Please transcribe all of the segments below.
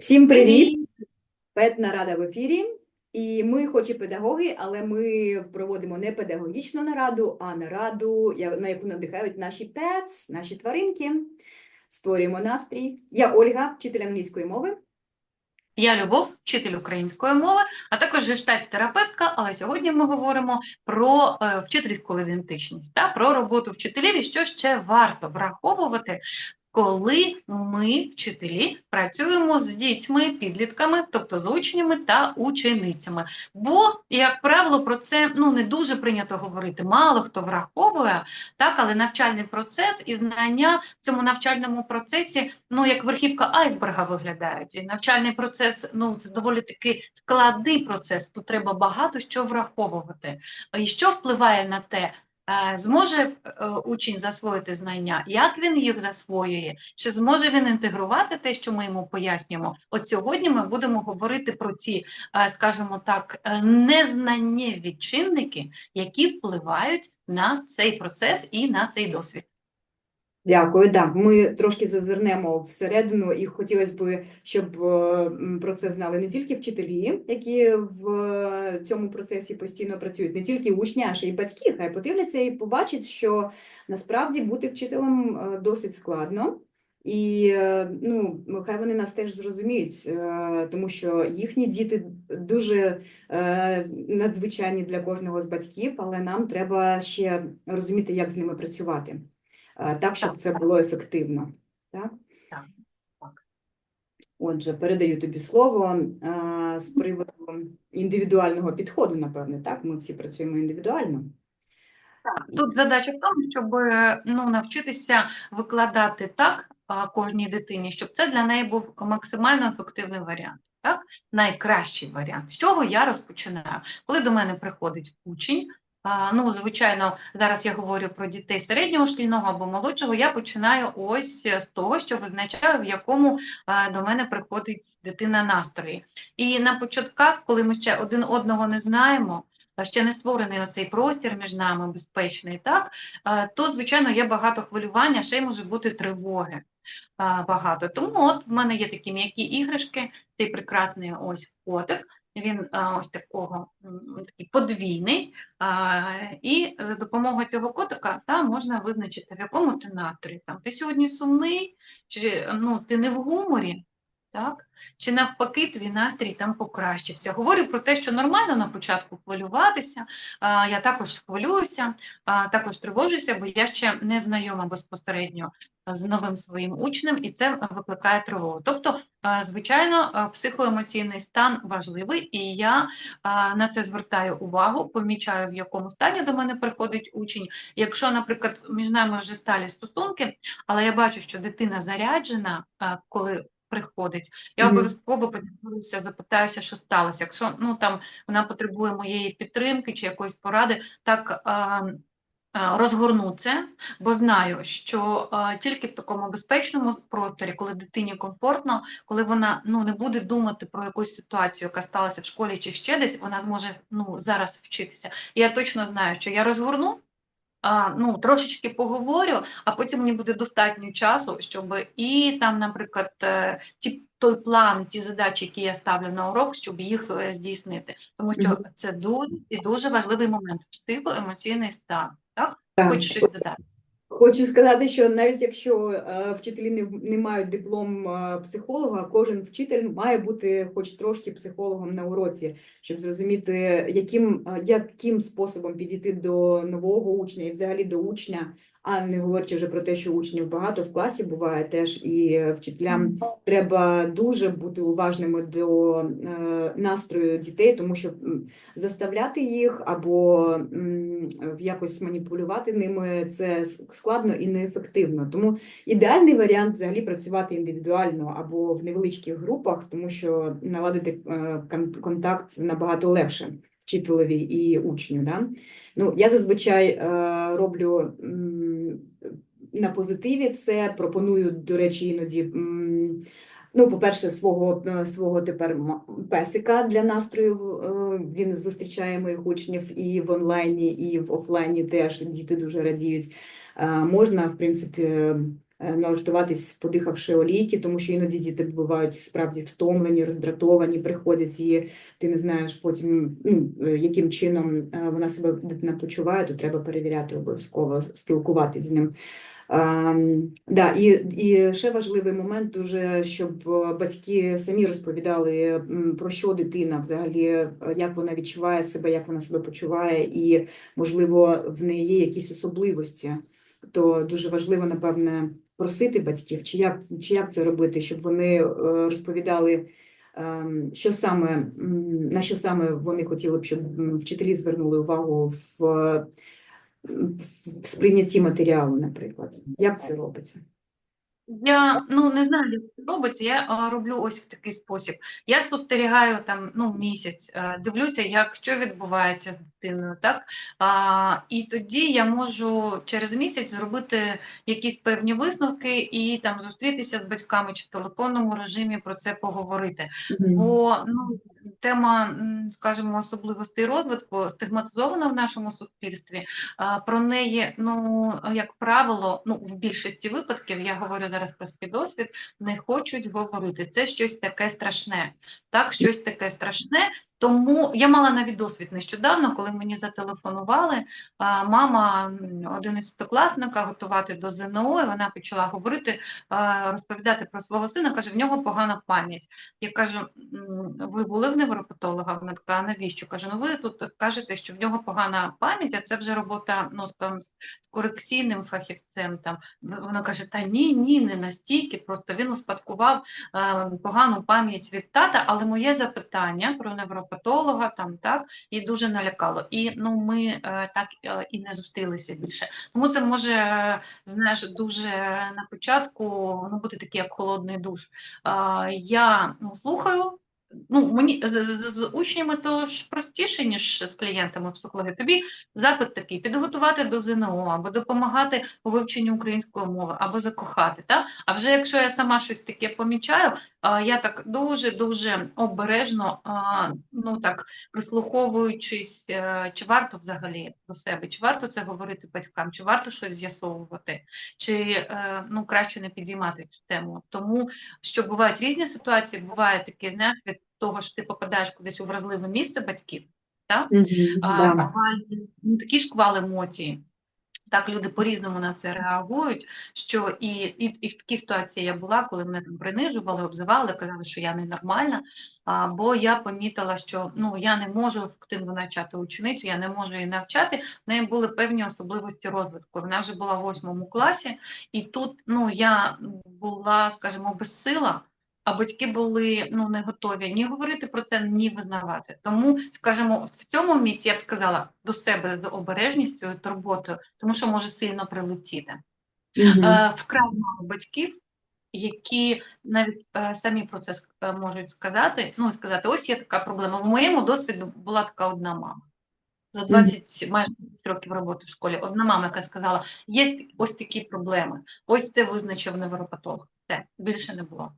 Всім привіт! Петна рада в ефірі. І ми, хоч і педагоги, але ми проводимо не педагогічну нараду, а нараду, на яку надихають наші pets, наші тваринки. Створюємо настрій. Я Ольга, вчитель англійської мови. Я Любов, вчитель української мови, а також гештальт-терапевтка, але сьогодні ми говоримо про е, вчительську ідентичність та про роботу вчителів і що ще варто враховувати, коли ми, вчителі, працюємо з дітьми, підлітками, тобто з учнями та ученицями. Бо, як правило, про це ну не дуже прийнято говорити. Мало хто враховує, так, але навчальний процес і знання в цьому навчальному процесі, ну як верхівка айсберга виглядають. І навчальний процес, ну це доволі таки складний процес. Тут треба багато що враховувати. І що впливає на те, зможе е, учень засвоїти знання, як він їх засвоює, чи зможе він інтегрувати те, що ми йому пояснюємо. От сьогодні ми будемо говорити про ці, е, скажімо так, незнанні відчинники, які впливають на цей процес і на цей досвід. Дякую. Да, ми трошки зазирнемо всередину, і хотілося б, щоб е, про це знали не тільки вчителі, які в е, цьому процесі постійно працюють, не тільки учні, а ще й батьки. Хай подивляться і побачать, що насправді бути вчителем е, досить складно. І ну, хай вони нас теж зрозуміють, тому що їхні діти дуже надзвичайні для кожного з батьків, але нам треба ще розуміти, як з ними працювати так, щоб це було ефективно. Так? Отже, передаю тобі слово е, з приводу індивідуального підходу, напевне, так? Ми всі працюємо індивідуально. Так, Тут задача в тому, щоб е, ну, навчитися викладати так кожній дитині, щоб це для неї був максимально ефективний варіант. Так? Найкращий варіант. З чого я розпочинаю? Коли до мене приходить учень, ну, звичайно, зараз я говорю про дітей середнього шкільного або молодшого, я починаю ось з того, що визначаю, в якому до мене приходить дитина настрої. І на початках, коли ми ще один одного не знаємо, ще не створений оцей простір між нами безпечний, так, е, то, звичайно, є багато хвилювання, ще й може бути тривоги е, багато. Тому от в мене є такі м'які іграшки, цей прекрасний ось котик, він е, ось такого такий подвійний, і за допомогою цього котика та, можна визначити, в якому ти наторі. Там, ти сьогодні сумний, чи ну, ти не в гуморі, так? Чи навпаки твій настрій там покращився. Говорю про те, що нормально на початку хвилюватися. Я також хвилююся, також тривожуся, бо я ще не знайома безпосередньо з новим своїм учнем, і це викликає тривогу. Тобто, звичайно, психоемоційний стан важливий, і я на це звертаю увагу, помічаю, в якому стані до мене приходить учень. Якщо, наприклад, між нами вже сталі стосунки, але я бачу, що дитина заряджена, коли приходить. Я Мгм. обов'язково подивлюся, запитаюся, що сталося. Якщо ну там вона потребує моєї підтримки чи якоїсь поради, так а, розгорну це, бо знаю, що а, тільки в такому безпечному просторі, коли дитині комфортно, коли вона ну не буде думати про якусь ситуацію, яка сталася в школі чи ще десь, вона зможе ну зараз вчитися. І я точно знаю, що я розгорну. А, ну, трошечки поговорю, а потім мені буде достатньо часу, щоб і там, наприклад, е, ті, той план, ті задачі, які я ставлю на урок, щоб їх е, здійснити. Тому що це дуже і дуже важливий момент психоемоційний стан. Так? Так. Хочеш щось додати? Хочу сказати, що навіть якщо е, вчителі не, не мають диплом е, психолога, кожен вчитель має бути хоч трошки психологом на уроці, щоб зрозуміти, яким, е, яким способом підійти до нового учня і взагалі до учня, а не говорячи вже про те, що учнів багато в класі буває теж, і вчителям треба дуже бути уважними до е, настрою дітей, тому що заставляти їх або якось маніпулювати ними це складно і неефективно. Тому ідеальний варіант взагалі працювати індивідуально або в невеличких групах, тому що наладити е, контакт набагато легше вчителеві і учню. Да? Ну, я зазвичай е, роблю на позитиві все, пропоную, до речі, іноді. Ну, по-перше, свого, е, свого тепер песика для настрою. е, Він зустрічає моїх учнів і в онлайні, і в офлайні теж діти дуже радіють. Можна, в принципі, налаштуватись, подихавши олійки, тому що іноді діти бувають справді втомлені, роздратовані, приходять і ти не знаєш потім, ну, е, яким чином е, вона себе дитина почуває, то треба перевіряти обов'язково, спілкуватись з ним. Ем, да, і, і ще важливий момент дуже, щоб е, батьки самі розповідали, про що дитина взагалі, е, як вона відчуває себе, як вона себе почуває, і, можливо, в неї є якісь особливості. То дуже важливо, напевне, просити батьків, чи як, чи як це робити, щоб вони е, розповідали, ем, що саме, на що саме вони хотіли б, щоб вчителі звернули увагу в в сприйнятті матеріалу, наприклад. Як це робиться? Я ну не знаю, як це робиться. Я а, роблю ось в такий спосіб. Я спостерігаю там ну місяць, е, дивлюся, як що відбувається з дитиною, так а, і тоді я можу через місяць зробити якісь певні висновки і там зустрітися з батьками чи в телефонному режимі про це поговорити. Бо ну, тема, скажімо, особливостей розвитку стигматизована в нашому суспільстві. Про неї, ну як правило, ну в більшості випадків я говорю зараз про свій досвід, не хочуть говорити. Це щось таке страшне. Так, щось таке страшне. Тому я мала навіть досвід нещодавно, коли мені зателефонували. Мама 11-класника готувати до ЗНО, і вона почала говорити, розповідати про свого сина. каже, в нього погана пам'ять. Я кажу, ви були в невропатолога? Вона така, навіщо? Каже, ну ви тут кажете, що в нього погана пам'ять, а це вже робота ну, там, з корекційним фахівцем. Там. Вона каже, та ні, ні, не настільки, просто він успадкував е, погану пам'ять від тата, але моє запитання про невропатолога там, так, і дуже налякало. І ну, ми е, так е, і не зустрілися більше. Тому це може, е, знаєш, дуже на початку ну, бути такий, як холодний душ. Е, я ну, слухаю. Ну, мені з, з, з учнями то ж простіше, ніж з клієнтами психології. Тобі запит такий: підготувати до ЗНО, або допомагати у вивченні української мови, або закохати. Та? А вже якщо я сама щось таке помічаю, я так дуже-дуже обережно, ну так, прислуховуючись, е, чи варто взагалі до себе, чи варто це говорити батькам, чи варто щось з'ясовувати, чи е, ну, краще не підіймати цю тему. Тому що бувають різні ситуації, буває таке, знаєш, того, що ти попадаєш кудись у вразливе місце батьків. Так? А, Да. ну, такі шквал емоцій. Так, люди по-різному на це реагують. Що і, і, і в такій ситуації я була, коли мене там принижували, обзивали, казали, що я ненормальна. А, бо я помітила, що ну я не можу ефективно навчати ученицю, я не можу її навчати. В неї були певні особливості розвитку. Вона вже була в восьмому класі, і тут ну я була, скажімо, безсила. А батьки були ну не готові ні говорити про це, ні визнавати. Тому, скажімо, в цьому місці я б сказала до себе з обережністю і турботою, тому що може сильно прилетіти. Е, вкрай мало батьків, які навіть е, самі про це е, можуть сказати. Ну і сказати, ось є така проблема. В моєму досвіду була така одна мама. За 20, майже 20 років роботи в школі, одна мама, яка сказала, є ось такі проблеми, ось це визначив невропатолог. Все, більше не було.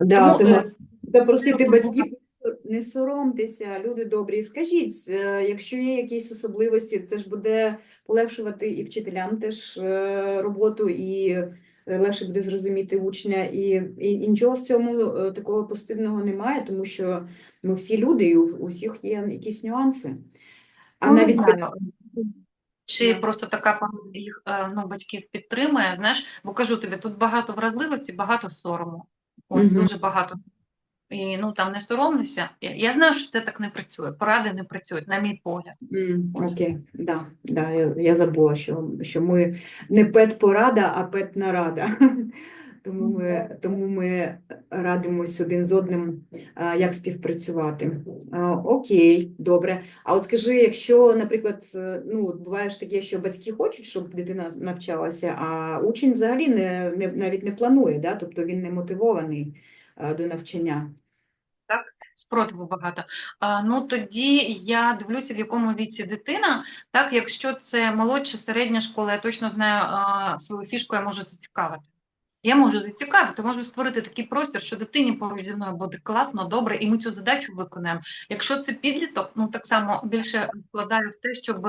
Да, Тому, це е, запросити ну, батьків, не соромтеся, люди добрі. Скажіть, е, якщо є якісь особливості, це ж буде полегшувати і вчителям теж е, роботу, і е, легше буде зрозуміти учня. І, і, і нічого в цьому е, такого позитивного немає, тому що ми всі люди, і у, у всіх є якісь нюанси. А Ну, не навіть знаю. Чи Да. просто така пара їх е, ну, батьків підтримує, знаєш, бо кажу тобі, тут багато вразливості, багато сорому. Ось Мгм. дуже багато. І ну там не соромлюся. Я, я знаю, що це так не працює. Поради не працюють, на мій погляд. Mm, Окей, да, да, я, я забула, що, що ми не пет-порада, а пет-нарада. Тому ми, тому ми радимось один з одним, як співпрацювати. Окей, добре. А от скажи, якщо, наприклад, е, ну, буває ж таке, що батьки хочуть, щоб дитина навчалася, а учень взагалі не, не, навіть не планує, да? тобто він не мотивований до навчання. Спротиву багато. А, ну тоді я дивлюся, в якому віці дитина. Так, якщо це молодша середня школа, я точно знаю а, свою фішку, я можу зацікавити. Я можу зацікавити, можу створити такий простір, що дитині поруч зі мною буде класно, добре, і ми цю задачу виконаємо. Якщо це підліток, ну так само більше вкладаю в те, щоб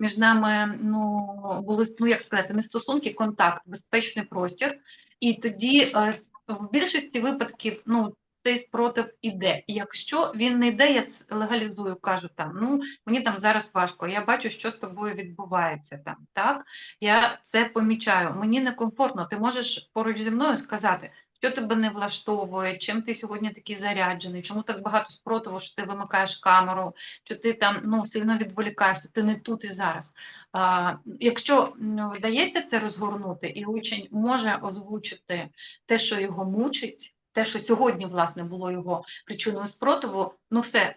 між нами ну були ну як сказати, не стосунки, контакт, безпечний простір. І тоді е, в більшості випадків, ну. Цей спротив іде. Якщо він не йде, я легалізую, кажу там, ну мені там зараз важко, я бачу, що з тобою відбувається там, так? Я це помічаю. Мені некомфортно. Ти можеш поруч зі мною сказати, що тебе не влаштовує, чим ти сьогодні такий заряджений, чому так багато спротиву, що ти вимикаєш камеру, що ти там ну, сильно відволікаєшся, ти не тут і зараз. А, Якщо ну, вдається це розгорнути, і учень може озвучити те, що його мучить. Те, що сьогодні, власне, було його причиною спротиву, ну все,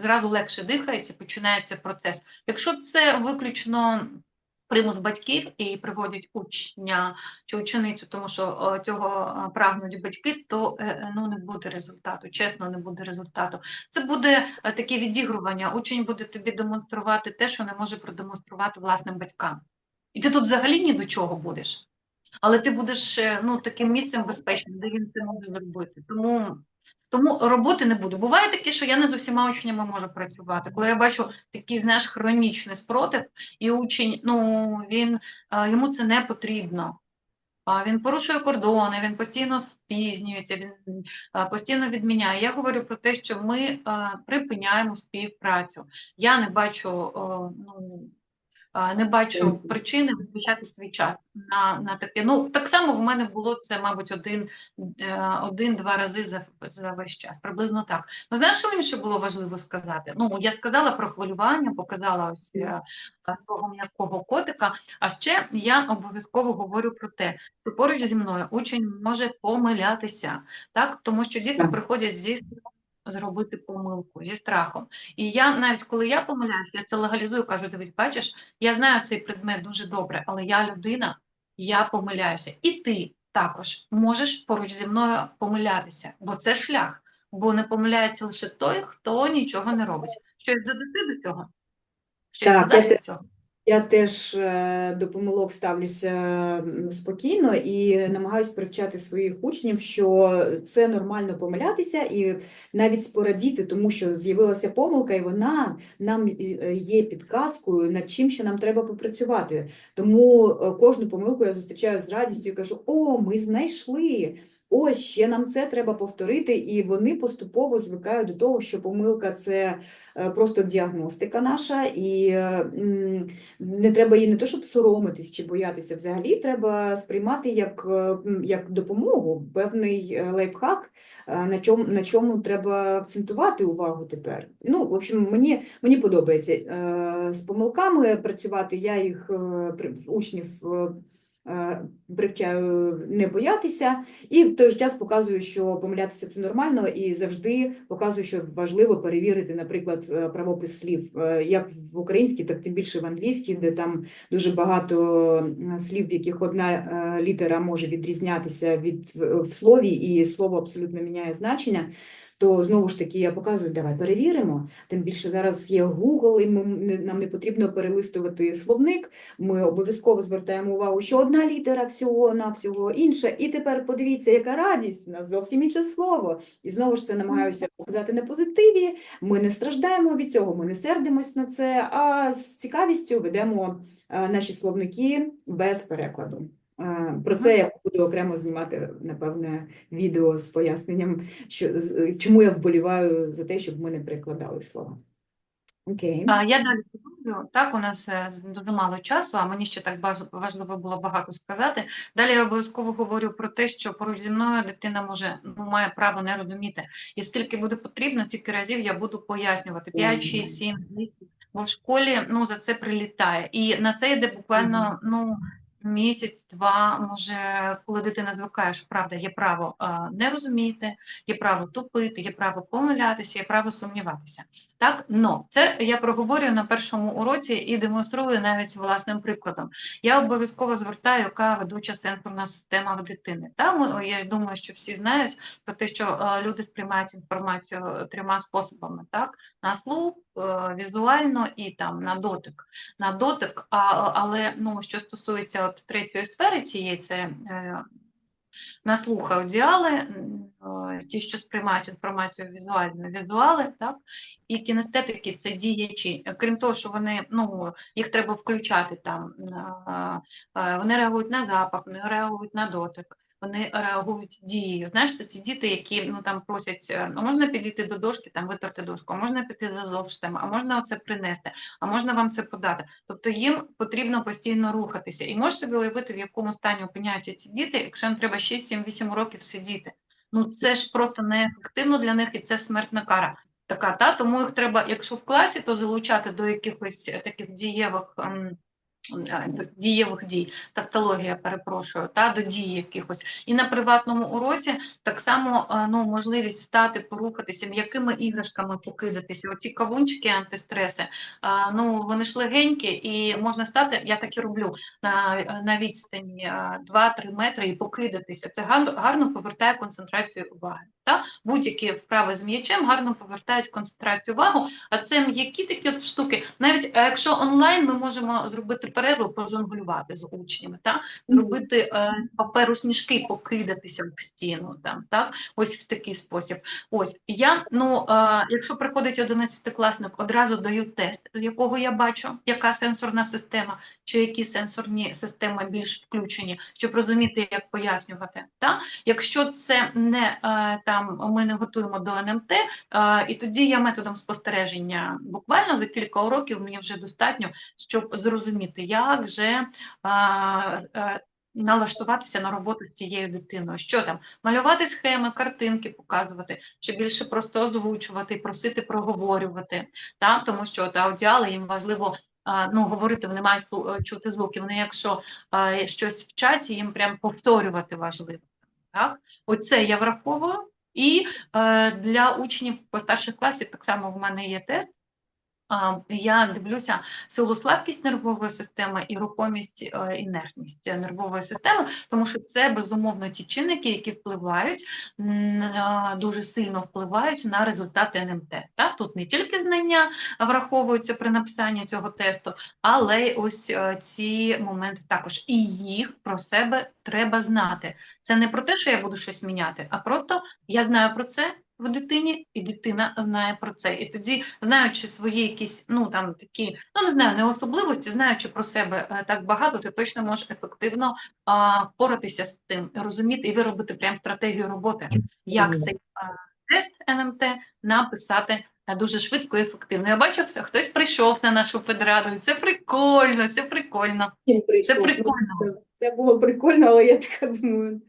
зразу легше дихається, починається процес. Якщо це виключно примус батьків і приводять учня чи ученицю, тому що цього прагнуть батьки, то е, е, ну, не буде результату, чесно, не буде результату. Це буде е, таке відігрування. Учень буде тобі демонструвати те, що не може продемонструвати власним батькам. І ти тут взагалі ні до чого будеш. Але ти будеш е, ну, таким місцем безпечним, де він це може зробити. Тому тому роботи не буде. Буває таке, що я не з усіма учнями можу працювати. Коли я бачу такий, знаєш, хронічний спротив, і учень, ну він йому це не потрібно. Він порушує кордони, він постійно спізнюється, він постійно відміняє. Я говорю про те, що ми припиняємо співпрацю. Я не бачу ну, не бачу причини витрачати свій час на на таке. Ну так само в мене було це, мабуть, один, е, один-два рази за за весь час. Приблизно так. Ну знаєш, що мені ще було важливо сказати? Ну я сказала про хвилювання, показала ось е, свого м'якого котика. А ще я обов'язково говорю про те, що поруч зі мною учень може помилятися, так тому що діти приходять зі зробити помилку зі страхом. І я навіть коли я помиляюсь, я це легалізую, кажу: дивись, бачиш, я знаю цей предмет дуже добре, але я людина, я помиляюся. І ти також можеш поруч зі мною помилятися, бо це шлях, бо не помиляється лише той, хто нічого не робить. Щось додати до цього? Щось додати до цього? Я теж е, до помилок ставлюся спокійно і намагаюся привчати своїх учнів, що це нормально помилятися, і навіть порадіти, тому що з'явилася помилка, і вона нам е, є підказкою, над чим ще нам треба попрацювати. Тому е, кожну помилку я зустрічаю з радістю і кажу: О, ми знайшли! Ось ще нам це треба повторити, і вони поступово звикають до того, що помилка це е, просто діагностика наша, і не треба її не то, щоб соромитись чи боятися. Взагалі треба сприймати як е, як допомогу, певний е, лайфхак, на чому на чому треба акцентувати увагу тепер. Ну, в общем, мені мені подобається з помилками працювати. Я їх учнів. Е, привчаю не боятися, і в той же час показую, що помилятися це нормально, і завжди показую, що важливо перевірити, наприклад, е, правопис слів, е, як в українській, так тим більше в англійській, де там дуже багато слів, в яких одна літера може відрізнятися від в слові, і слово абсолютно міняє значення то знову ж таки я показую, давай перевіримо. Тим більше зараз є Google, і ми, нам не потрібно перелистувати словник. Ми обов'язково звертаємо увагу, що одна літера всього на всього інша. І тепер подивіться, яка радість, у нас зовсім інше слово. І знову ж це намагаюся показати на позитиві. Ми не страждаємо від цього, ми не сердимось на це, а з цікавістю ведемо наші словники без перекладу. Про це я буду окремо знімати, напевне, відео з поясненням, що, чому я вболіваю за те, щоб ми не перекладали слова. Окей. А, Я далі продовжую. Так, у нас е, дуже мало часу, а мені ще так важливо було багато сказати. Далі я обов'язково говорю про те, що поруч зі мною дитина може ну, має право не розуміти. І скільки буде потрібно, стільки разів я буду пояснювати: 5, 6, 7, 10, бо в школі ну, за це прилітає. І на це йде буквально ну, місяць, два, може, коли дитина звикає, що правда, є право не розуміти, є право тупити, є право помилятися, є право сумніватися. Так, но це я проговорюю на першому уроці і демонструю навіть власним прикладом. Я обов'язково звертаю, яка ведуча сенсорна система в дитини. Та я думаю, що всі знають про те, що люди сприймають інформацію трьома способами: так, на слух, е, візуально і там на дотик. На дотик, а, але ну що стосується от третьої сфери цієї, це. На слух аудіали, е, ті, що сприймають інформацію візуально, візуали, так, і кінестетики це діячі. Крім того, що вони, ну, їх треба включати там, вони реагують на запах, вони реагують на дотик. Вони реагують дією. Знаєш, це ці діти, які ну там просять, е, а можна підійти до дошки, там витерти дошку, а можна піти за зошитом, а можна оце принести, а можна вам це подати. Тобто їм потрібно постійно рухатися. І можеш собі уявити, в якому стані опиняються ці діти, якщо їм треба 6, 7, 8 років сидіти. Ну це ж просто неефективно для них і це смертна кара. Така, та тому їх треба, якщо в класі, то залучати до якихось таких дієвих. ем, е, до дієвих дій, тавтологія, перепрошую, та до дій якихось. І на приватному уроці так само е, ну, можливість стати, порухатися, м'якими іграшками покидатися. Оці кавунчики, антистреси, ну, вони ж легенькі, і можна стати, я так і роблю, на, на відстані 2-3 метри і покидатися. Це гарно, гарно повертає концентрацію уваги. Та? Будь-які вправи з м'ячем гарно повертають концентрацію увагу, а це м'які такі от штуки. Навіть е, якщо онлайн ми можемо зробити перерву, пожонглювати з учнями, та? зробити е, паперу сніжки, покидатися в стіну, там, так? ось в такий спосіб. Ось я, ну, е, якщо приходить 11-класник, одразу даю тест, з якого я бачу, яка сенсорна система, чи які сенсорні системи більш включені, щоб розуміти, як пояснювати. Так? Якщо це не е, там ми не готуємо до НМТ, е, і тоді я методом спостереження буквально за кілька уроків мені вже достатньо, щоб зрозуміти, як же налаштуватися на роботу з цією дитиною. Що там? Малювати схеми, картинки показувати, чи більше просто озвучувати, просити проговорювати. Так? Тому що от аудіали їм важливо. Ну, говорити, вони мають е, чути звуки. Вони, якщо а, щось вчать, їм прям повторювати важливо. Так? Оце я враховую. І е, для учнів постарших класів так само в мене є тест. Я дивлюся силу слабкість нервової системи і рухомість е, інертність нервової системи, тому що це безумовно ті чинники, які впливають дуже сильно впливають на результати НМТ. Так? Тут не тільки знання враховуються при написанні цього тесту, але й ось е, ці моменти також. І їх про себе треба знати. Це не про те, що я буду щось міняти, а просто я знаю про це в дитині, і дитина знає про це. І тоді, знаючи свої якісь, ну там такі, ну не знаю, не особливості, знаючи про себе е, так багато, ти точно можеш ефективно а, впоратися з цим, і розуміти і виробити прям стратегію роботи, як цей а, тест НМТ написати. е, Дуже швидко і ефективно. Я бачу це. Хтось прийшов на нашу педраду. Це прикольно, це прикольно. Це Ну, прикольно. це- Це було прикольно, але я така думаю.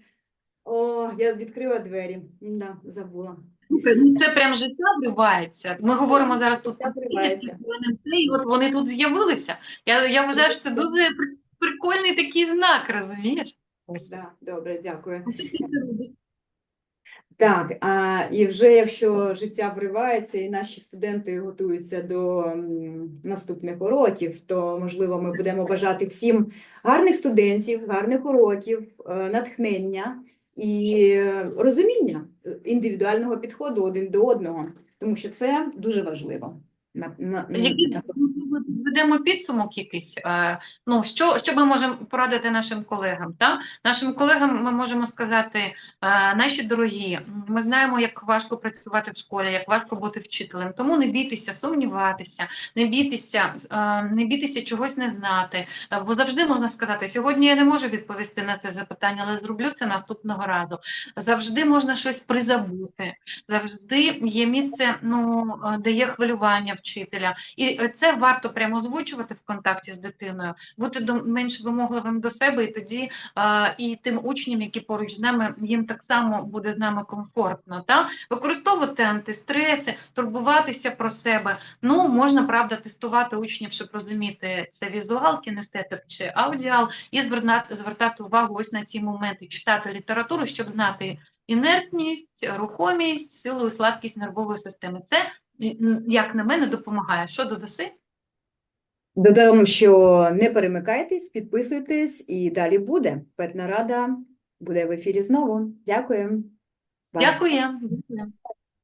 О, я відкрила двері. Да, забула. Ну це прям життя вривається. Ми говоримо зараз тут про і от вони тут з'явилися. Я, я вважаю, що це дуже прикольний такий знак, розумієш? Ось. Да, добре, дякую. Так, а, і вже якщо життя вривається і наші студенти готуються до наступних уроків, то можливо ми будемо бажати всім гарних студентів, гарних уроків, е, натхнення і розуміння індивідуального підходу один до одного, тому що це дуже важливо. На, на, Які на- можливо, ведемо підсумок якийсь. е, Ну, що, що ми можемо порадити нашим колегам? Та? Нашим колегам ми можемо сказати, е, наші дорогі, ми знаємо, як важко працювати в школі, як важко бути вчителем. Тому не бійтеся сумніватися, не бійтеся, е, не бійтеся чогось не знати. Бо завжди можна сказати, сьогодні я не можу відповісти на це запитання, але зроблю це наступного разу. Завжди можна щось призабути завжди є місце, ну, де є хвилювання вчителя. І це варто прямо озвучувати в контакті з дитиною, бути до, менш вимогливим до себе, і тоді і тим учням, які поруч з нами, їм так само буде з нами комфортно. Та? Використовувати антистреси, турбуватися про себе. Ну, можна, правда, тестувати учнів, щоб розуміти, це візуал, кінестетик чи аудіал, і звертати, увагу ось на ці моменти, читати літературу, щоб знати інертність, рухомість, силу і слабкість нервової системи. Це, як на мене, допомагає. Що додаси? Додам, що не перемикайтесь, підписуйтесь, і далі буде. Педнарада буде в ефірі знову. Дякую. Дякую.